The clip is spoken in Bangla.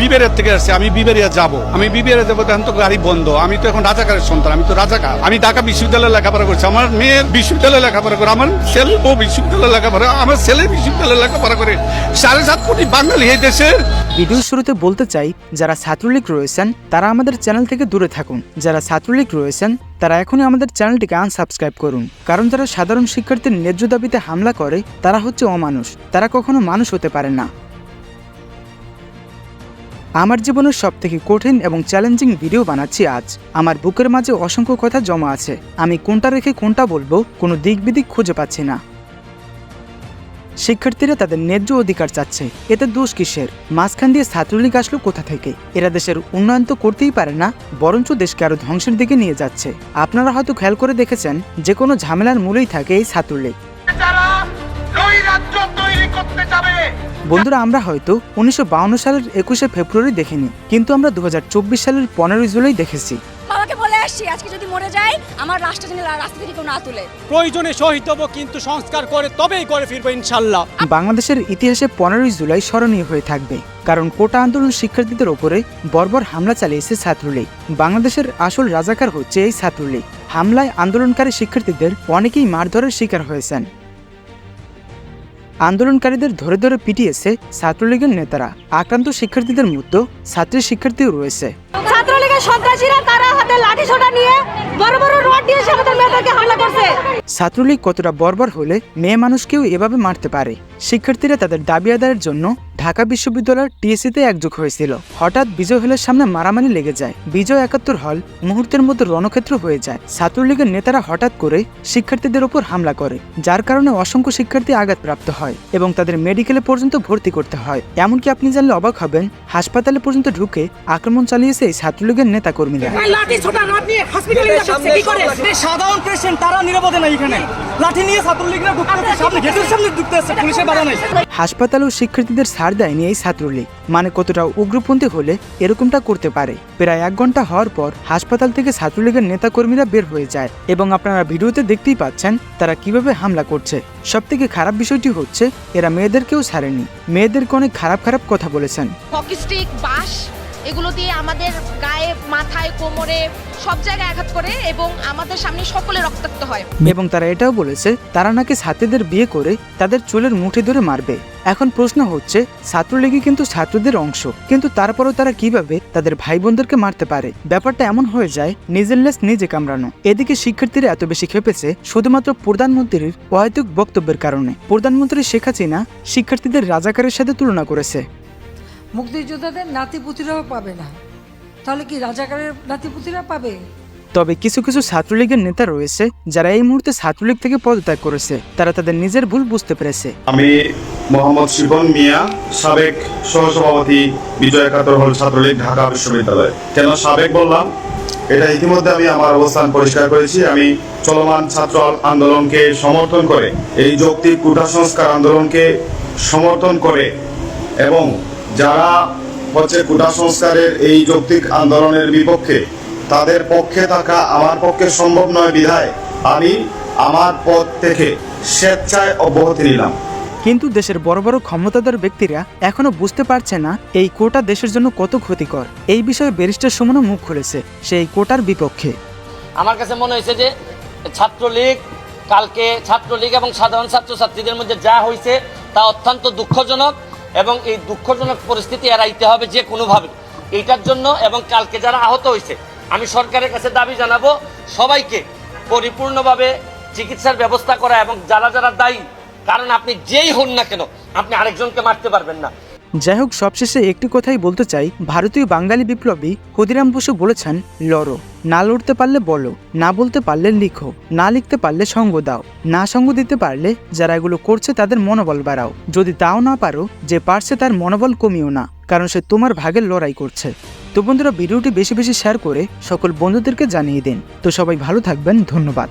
বিবেরিয়া থেকে আসছি, আমি বিবেরিয়া যাব। আমি বিবেরিয়া যাব এখন তো গাড়ি বন্ধ। আমি তো এখন রাজাকারের সন্তান, আমি তো রাজাকার। আমি ঢাকা বিশ্ববিদ্যালয়ে লেখাপড়া করছি। আমার মেয়ের বিশ্ববিদ্যালয়ে লেখাপড়া করে, আমার ছেলে ও বিশ্ববিদ্যালয়ে লেখাপড়া, আমার ছেলে বিশ্ববিদ্যালয়ে লেখাপড়া করে। সাড়ে সাত কোটি বাঙালি এই দেশে ভিডিওর শুরুতে বলতে চাই, যারা ছাত্রলীগ রয়েছেন, তারা আমাদের চ্যানেল থেকে দূরে থাকুন। যারা ছাত্রলীগ রয়েছেন, তারা এখনই আমাদের চ্যানেলটিকে আনসাবস্ক্রাইব করুন। কারণ যারা সাধারণ শিক্ষার্থীর ন্যায্য দাবিতে হামলা করে, তারা হচ্ছে অমানুষ। তারা কখনো মানুষ হতে পারে না। আমার জীবনের সব থেকে কঠিন এবং চ্যালেঞ্জিং ভিডিও বানাচ্ছি আজ। আমার বুকের মাঝে অসংখ্য কথা জমা আছে। আমি কোনটা রেখে কোনটা বলব, কোনো দিক বিদিক খুঁজে পাচ্ছি না। শিক্ষার্থীরা তাদের ন্যায্য অধিকার চাচ্ছে। এতে দোষ কিসের? মাঝখান দিয়ে ছাত্রলীগ আসলো কোথা থেকে? এরা দেশের উন্নয়ন তো করতেই পারে না, বরঞ্চ দেশকে আরও ধ্বংসের দিকে নিয়ে যাচ্ছে। আপনারা হয়তো খেয়াল করে দেখেছেন যে কোনো ঝামেলার মূলেই থাকে এই ছাত্রলীগ। বন্ধুরা আমরা হয়তো উনিশশো সালের একুশে ফেব্রুয়ারি দেখিনি কিন্তু আমরা দু হাজার চব্বিশ সালের পনেরোই জুলাই দেখেছি। বাবাকে বলে আসছি আজকে যদি মরে যাই আমার রাষ্ট্র যেন রাস্তা থেকে কেউ না তুলে। প্রয়োজনে শহীদ হব কিন্তু সংস্কার করে তবেই করে ফিরবো ইনশাল্লাহ। বাংলাদেশের ইতিহাসে পনেরোই জুলাই স্মরণীয় হয়ে থাকবে কারণ কোটা আন্দোলন শিক্ষার্থীদের ওপরে বর্বর হামলা চালিয়েছে ছাত্রলীগ। বাংলাদেশের আসল রাজাকার হচ্ছে এই ছাত্রলীগ। হামলায় আন্দোলনকারী শিক্ষার্থীদের অনেকেই মারধরের শিকার হয়েছেন। আন্দোলনকারীদের ধরে ধরে পিটিয়েছে ছাত্রলীগের নেতারা। আক্রান্ত শিক্ষার্থীদের মধ্যে ছাত্রী শিক্ষার্থীও রয়েছে। ছাত্রলীগের সন্ত্রাসীরা তারা হাতে লাঠি সোটা নিয়ে বড় বড় রড দিয়ে আমাদের মেয়েদেরকে হামলা করছে। ছাত্রলীগ কতটা বর্বর হলে মেয়ে মানুষকেও এভাবে মারতে পারে? শিক্ষার্থীরা তাদের দাবি আদায়ের জন্য ঢাকা বিশ্ববিদ্যালয়ের টিএসিতে একযোগ হয়েছিল। হঠাৎ বিজয় হলের সামনে মারামারি লেগে যায়। বিজয় একাত্তর হল মুহূর্তের মধ্যে রণক্ষেত্র হয়ে যায়। ছাত্রলীগের নেতারা হঠাৎ করে শিক্ষার্থীদের উপর হামলা করে যার কারণে অসংখ্য শিক্ষার্থী আঘাতপ্রাপ্ত হয় এবং তাদের মেডিকেলে পর্যন্ত ভর্তি করতে হয়। এমনকি আপনি জানলে অবাক হবেন হাসপাতালে পর্যন্ত ঢুকে আক্রমণ চালিয়েছে এই ছাত্রলীগের নেতাকর্মীরা। লাঠি ছোটা রড নিয়ে হসপিটালে যাচ্ছে কি করে সাধারণ পেশেন্ট তারা নিরাপদে নাই এখানে। লাঠি নিয়ে ছাত্রলীগরা সামনে গেটের সামনে ঢুকতেছে পুলিশের বাধা ও শিক্ষার্থীদের সার দেয়নি এই ছাত্রলীগ। মানে কতটা উগ্রপন্থী হলে এরকমটা করতে পারে। প্রায় এক ঘণ্টা হওয়ার পর হাসপাতাল থেকে ছাত্রলীগের নেতাকর্মীরা বের হয়ে যায় এবং আপনারা ভিডিওতে দেখতেই পাচ্ছেন তারা কীভাবে হামলা করছে। সব থেকে খারাপ বিষয়টি হচ্ছে এরা মেয়েদেরকেও ছাড়েনি। মেয়েদেরকে অনেক খারাপ খারাপ কথা বলেছেন। হকি স্টিক বাঁশ এগুলো দিয়ে আমাদের গায়ে, মাথায়, কোমরে সব জায়গায় আঘাত করে এবং আমাদের সামনে সকলে রক্তাক্ত হয়। এবং তারা এটাও বলেছে, তারা নাকি ছাত্রীদের বিয়ে করে তাদের চুলের মুঠি ধরে মারবে। এখন প্রশ্ন হচ্ছে, ছাত্রলীগই কিন্তু ছাত্রদের অংশ, কিন্তু তারপরেও তারা কীভাবে তাদের ভাই বোনদেরকে মারতে পারে? ব্যাপারটা এমন হয়ে যায়, নিজের লেস নিজে কামড়ানো। এদিকে শিক্ষার্থীরা এত বেশি খেপেছে শুধুমাত্র প্রধানমন্ত্রীর অহেতুক বক্তব্যের কারণে। প্রধানমন্ত্রী শেখ হাসিনা শিক্ষার্থীদের রাজাকারের সাথে তুলনা করেছে। মুক্তিযোদ্ধাদের নাতিপুতিরাও পাবে না। তাহলে কি রাজাকারের নাতিপুতিরা পাবে? তবে কিছু কিছু ছাত্রলীগের নেতা রয়েছে যারা এই মুহূর্তে ছাত্রলীগ থেকে পদত্যাগ করেছে। তারা তাদের নিজের ভুল বুঝতে পেরেছে। আমি মোহাম্মদ শিবন মিয়া সাবেক সহসভাপতি বিজয় একাত্তর হল ছাত্রলীগ ঢাকা বিশ্ববিদ্যালয়। কেন সাবেক বললাম? এটা ইতিমধ্যে আমি আমার অবস্থান পরিষ্কার করেছি। আমি চলমান ছাত্র আন্দোলনকে সমর্থন করে এই যৌক্তিক কুটা সংস্কার আন্দোলনকে সমর্থন করে এবং যারা হচ্ছে কোটা সংস্কারের এই যৌক্তিক আন্দোলনের বিপক্ষে তাদের পক্ষে থাকা আমার পক্ষে সম্ভব নয় বিধায় আমি আমার পদ থেকে স্বেচ্ছায় অব্যাহতি নিলাম। কিন্তু দেশের বড় বড় ক্ষমতাধর ব্যক্তিরা এখনও বুঝতে পারছে না এই কোটা দেশের জন্য কত ক্ষতিকর। এই বিষয়ে ব্যারিস্টার সুমনও মুখ খুলেছে সেই কোটার বিপক্ষে। আমার কাছে মনে হয়েছে যে ছাত্রলীগ কালকে ছাত্রলীগ এবং সাধারণ ছাত্রছাত্রীদের মধ্যে যা হয়েছে তা অত্যন্ত দুঃখজনক। এবং এই দুঃখজনক পরিস্থিতি এড়াইতে হবে যে কোনোভাবে। এইটার জন্য এবং কালকে যারা আহত হয়েছে, আমি সরকারের কাছে দাবি জানাব, সবাইকে পরিপূর্ণভাবে চিকিৎসার ব্যবস্থা করা এবং যারা যারা দায়ী, কারণ আপনি যেই হন না কেন, আপনি আরেকজনকে মারতে পারবেন না। যাই হোক সবশেষে একটি কথাই বলতে চাই। ভারতীয় বাঙালি বিপ্লবী ক্ষুদিরাম বসু বলেছেন, লড়ো, না লড়তে পারলে বলো, না বলতে পারলে লিখো, না লিখতে পারলে সঙ্গ দাও, না সঙ্গ দিতে পারলে যারা এগুলো করছে তাদের মনোবল বাড়াও। যদি তাও না পারো, যে পারছে তার মনোবল কমিও না, কারণ সে তোমার ভাগের লড়াই করছে। তো বন্ধুরা, ভিডিওটি বেশি বেশি শেয়ার করে সকল বন্ধুদেরকে জানিয়ে দিন। তো সবাই ভালো থাকবেন, ধন্যবাদ।